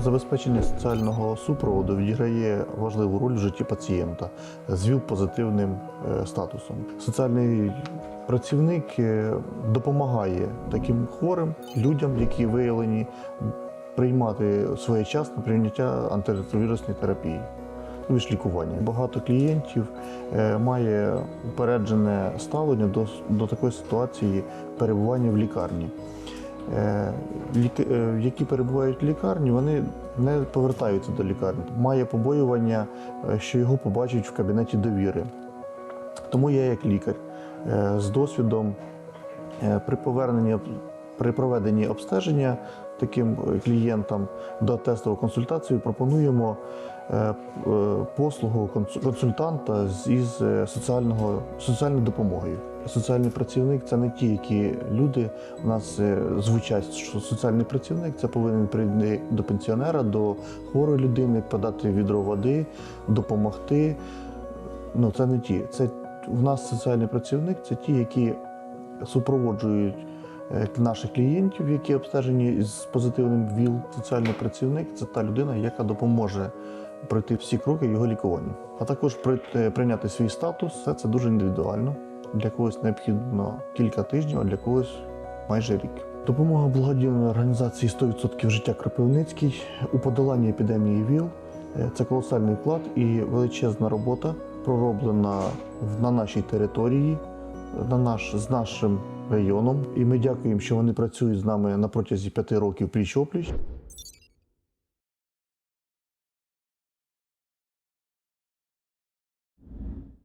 Забезпечення соціального супроводу відіграє важливу роль в житті пацієнта з ВІЛ-позитивним е, статусом. Соціальний працівник е, допомагає таким хворим людям, які виявлені, приймати своєчасне прийняття антиретровірусної терапії. Ну, лікування. Багато клієнтів е, має упереджене ставлення до, до такої ситуації перебування в лікарні. Е, е, які перебувають в лікарні, вони не повертаються до лікарні. Має побоювання, е, що його побачать в кабінеті довіри. Тому я, як лікар, з досвідом при поверненні при проведенні обстеження таким клієнтам до тестової консультації пропонуємо послугу консу- консультанта із соціального соціальною допомогою. Соціальний працівник це не ті, які люди у нас е, звучать, що соціальний працівник це повинен прийти до пенсіонера, до хворої людини, подати відро води, допомогти. Ну це не ті. Це в нас соціальний працівник це ті, які супроводжують е, наших клієнтів, які обстежені з позитивним ВІЛ. Соціальний працівник це та людина, яка допоможе пройти всі кроки його лікування. А також е, прийняти свій статус це, це дуже індивідуально. Для когось необхідно кілька тижнів, а для когось майже рік. Допомога благодійної організації «100% життя Кропивницький у подоланні епідемії ВІЛ Е, це колосальний вклад і величезна робота пророблена на нашій території, на наш, з нашим районом. І ми дякуємо, що вони працюють з нами на протязі п'яти років пліч-опліч.